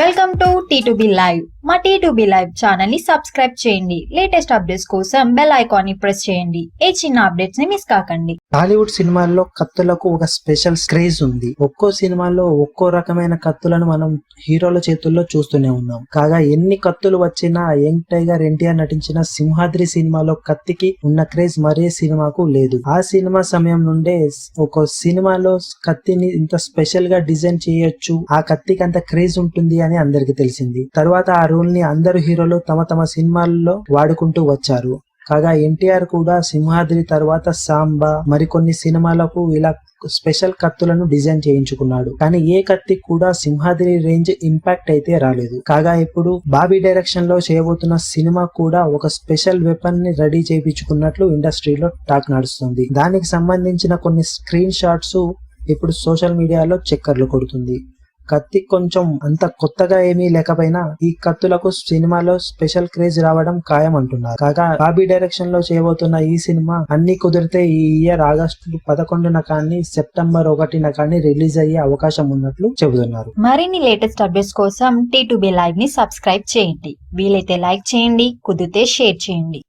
Welcome to T two B live మా T two B live ఛానల్ని subscribe చేయండి. Latest updates కోసం bell ఐకాన్ని ప్రెస్ చేయండి. ఏ చిన్న అప్డేట్స్ని మిస్ కాకండి. టాలీవుడ్ సినిమాల్లో కత్తులకు ఒక స్పెషల్ క్రేజ్ ఉంది. ఒక్కో సినిమాలో ఒక్కో రకమైన కత్తులను మనం హీరోల చేతుల్లో చూస్తూనే ఉన్నాం. కాగా ఎన్ని కత్తులు వచ్చినా యంగ్ టైగర్ ఎన్టీఆర్ నటించిన సింహాద్రి సినిమాలో కత్తికి ఉన్న క్రేజ్ మరే సినిమాకు లేదు. ఆ సినిమా సమయం నుండే ఒక సినిమాలో కత్తిని ఇంత స్పెషల్గా డిజైన్ చేయొచ్చు. ఆ కత్తికి అంత క్రేజ్ ఉంటుంది అని అందరికి తెలిసింది. తర్వాత ఆ రూల్ని అందరు హీరోలు తమ తమ సినిమాల్లో వాడుకుంటూ వచ్చారు. కాగా ఎన్టీఆర్ కూడా సింహాద్రి తర్వాత సాంబా మరికొన్ని సినిమాలకు ఇలా స్పెషల్ కత్తులను డిజైన్ చేయించుకున్నాడు. కానీ ఏ కత్తి కూడా సింహాద్రి రేంజ్ ఇంపాక్ట్ అయితే రాలేదు. కాగా ఇప్పుడు బాబీ డైరెక్షన్లో చేయబోతున్న సినిమా కూడా ఒక స్పెషల్ వెపన్ని రెడీ చేయించుకున్నట్లు ఇండస్ట్రీలో టాక్ నడుస్తుంది. దానికి సంబంధించిన కొన్ని స్క్రీన్ షాట్స్ ఇప్పుడు సోషల్ మీడియాలో చక్కర్లు కొడుతుంది. కత్తి కొంచెం అంత కొత్తగా ఏమీ లేకపోయినా ఈ కత్తులకు సినిమాలో స్పెషల్ క్రేజ్ రావడం ఖాయం అంటున్నారు కాగా బాబీ డైరెక్షన్లో చేయబోతున్న ఈ సినిమా అన్ని కుదిరితే ఈ ఇయర్ ఆగస్టు పదకొండున కానీ సెప్టెంబర్ ఒకటిన కానీ రిలీజ్ అయ్యే అవకాశం ఉన్నట్లు చెబుతున్నారు. మరిన్ని లేటెస్ట్ అప్డేట్స్ కోసం టీ టు బి లైవ్ని సబ్స్క్రైబ్ చేయండి. వీలైతే లైక్ చేయండి కుదిరితే షేర్ చేయండి.